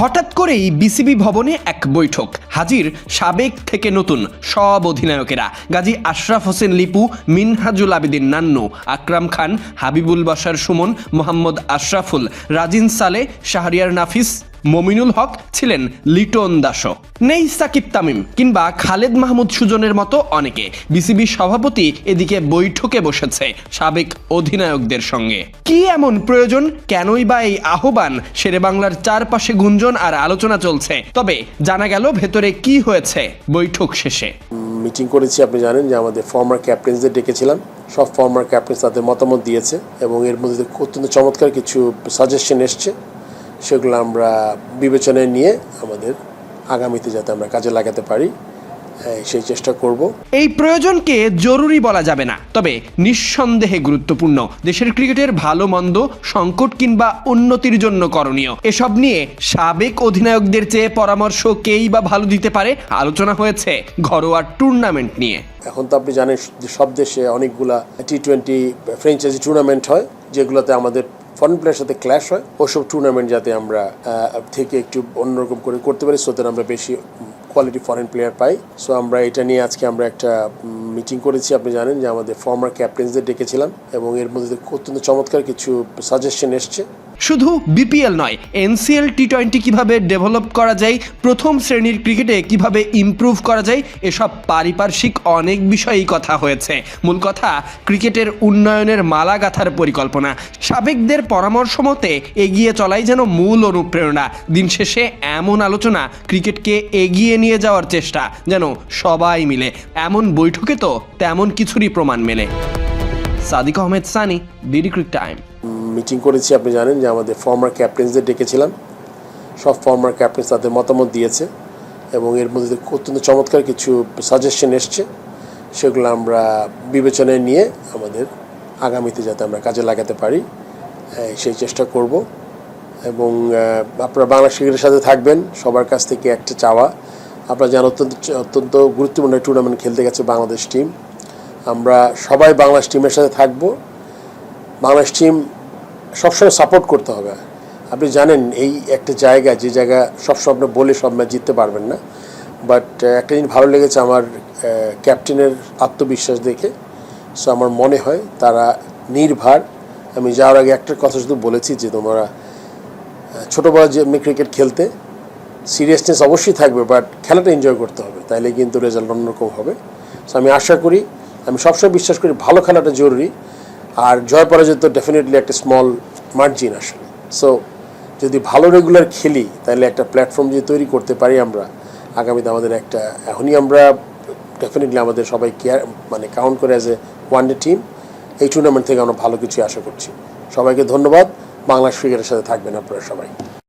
হঠাৎ করেই বিসিবি ভবনে এক বৈঠক। হাজির সাবেক থেকে নতুন সব অধিনায়কেরা। গাজী আশরাফ হোসেন লিপু, মিনহাজুল আবেদিন নান্নু, আকরাম খান, হাবিবুল বাসার সুমন, মোহাম্মদ আশরাফুল, রাজিন সালে শাহরিয়ার নাফিস মমিনুল হক ছিলেন লিটন দাসও নেই সাকিব তামিম কিংবা খালেদ মাহমুদ সুজনের মতো অনেকে। বিসিবি সভাপতি এদিকে বৈঠকে বসেছে সাবেক অধিনায়কদের সঙ্গে। কি এমন প্রয়োজন? কেনই বা এই আহ্বান? শেরে বাংলার চারপাশে গুঞ্জন আর আলোচনা চলছে। তবে জানা গেল ভেতরে কি হয়েছে বৈঠক শেষে। মিটিং করেছি, আপনি জানেন যে আমাদের ফর্মার ক্যাপ্টেন্সদের ডেকেছিলাম। সব ফর্মার ক্যাপ্টেন্স তাদের মতামত দিয়েছে এবং এর মধ্যে অত্যন্ত চমৎকার কিছু সাজেশন এসছে। সেগুলো আমরা বিবেচনায় নিয়ে আমাদের আগামীতে যাতে আমরা কাজে লাগাতে পারি সেই চেষ্টা করব। এই প্রয়োজনকে জরুরি বলা যাবে না তবে নিঃসন্দেহে গুরুত্বপূর্ণ দেশের ক্রিকেটের ভালো মন্দ সংকট কিংবা উন্নতির জন্য করণীয়। এসব নিয়ে সাবেক অধিনায়কদের চেয়ে পরামর্শ কেই বা ভালো দিতে পারে আলোচনা হয়েছে ঘরোয়া টুর্নামেন্ট নিয়ে। এখন তো আপনি জানেন সব দেশে অনেকগুলা টি টোয়েন্টি ফ্র্যাঞ্চাইজি টুর্নামেন্ট হয় যেগুলোতে আমাদের ফরেন প্লেয়ার সাথে ক্ল্যাশ হয়। ওসব টুর্নামেন্ট যাতে আমরা থেকে একটু অন্যরকম করে করতে পারি সোতে আমরা বেশি কোয়ালিটি ফরেন প্লেয়ার পাই। সো আমরা এটা নিয়ে আজকে আমরা একটা মিটিং করেছি, আপনি জানেন যে আমাদের ফর্মার ক্যাপ্টেন্সদের ডেকেছিলাম, এবং এর মধ্যে অত্যন্ত চমৎকার কিছু সাজেশন এসছে। শুধু বিপিএল নয় এনসিএল টি টোয়েন্টি কীভাবে ডেভেলপ করা যায়, প্রথম শ্রেণির ক্রিকেটে কীভাবে ইমপ্রুভ করা যায়, এসব পারিপার্শ্বিক অনেক বিষয়েই কথা হয়েছে। মূল কথা, ক্রিকেটের উন্নয়নের মালা গাথার পরিকল্পনা। সাবেকদের পরামর্শ মতে, এগিয়ে চলাই যেন মূল অনুপ্রেরণা। দিন শেষে এমন আলোচনা ক্রিকেটকে এগিয়ে নিয়ে যাওয়ার চেষ্টা, যেন সবাই মিলে। এমন বৈঠকে তো তেমন কিছুরই প্রমাণ মেলে। Sadiq Ahmed Sunny BD cric time meeting করেছি, আপনি জানেন যে আমাদের ফর্মার ক্যাপ্টেন্সদের ডেকেছিলাম। সব ফর্মার ক্যাপ্টেন্স তাদের মতামত দিয়েছে এবং এর মধ্যে অত্যন্ত চমৎকার কিছু সাজেশন এসছে। সেগুলো আমরা বিবেচনায় নিয়ে আমাদের আগামীতে যাতে আমরা কাজে লাগাতে পারি সেই চেষ্টা করব। এবং আপনারা বাংলা ক্রিকেটের সাথে থাকবেন, সবার কাছ থেকে একটা চাওয়া। আপনারা জানেন অত্যন্ত অত্যন্ত গুরুত্বপূর্ণ টুর্নামেন্ট খেলতে গেছে বাংলাদেশ টিম আমরা সবাই বাংলাদেশ টিমের সাথে থাকব। বাংলাদেশ টিম সবসময় সাপোর্ট করতে হবে। আপনি জানেন, এই একটা জায়গা, যে জায়গা সবসময় আপনি বলে সব ম্যাচ জিততে পারবেন না। বাট একটা জিনিস ভালো লেগেছে আমার ক্যাপ্টেনের আত্মবিশ্বাস দেখে। সো আমার মনে হয় তারা নির্ভার। আমি যাওয়ার আগে একটা কথা শুধু বলেছি যে তোমরা ছোটোবেলা যে এমনি ক্রিকেট খেলতে সিরিয়াসনেস অবশ্যই থাকবে বাট খেলাটা এনজয় করতে হবে। তাইলে কিন্তু রেজাল্ট অন্যরকম হবে। সো আমি আশা করি, আমি সবসময় বিশ্বাস করি ভালো খেলাটা জরুরি। আর জয় পরাজয় তো ডেফিনেটলি একটা স্মল মার্জিন আসলে। সো যদি ভালো রেগুলার খেলি, তাহলে একটা প্ল্যাটফর্ম যদি তৈরি করতে পারি আমরা, আগামীতে আমাদের একটা, এখনই আমরা ডেফিনেটলি আমাদের সবাই কেয়ার মানে কাউন্ট করে as a one day team এই টুর্নামেন্ট থেকে আমরা ভালো কিছু আশা করছি। সবাইকে ধন্যবাদ। বাংলা ক্রিকেটের সাথে থাকবেন আপনারা সবাই।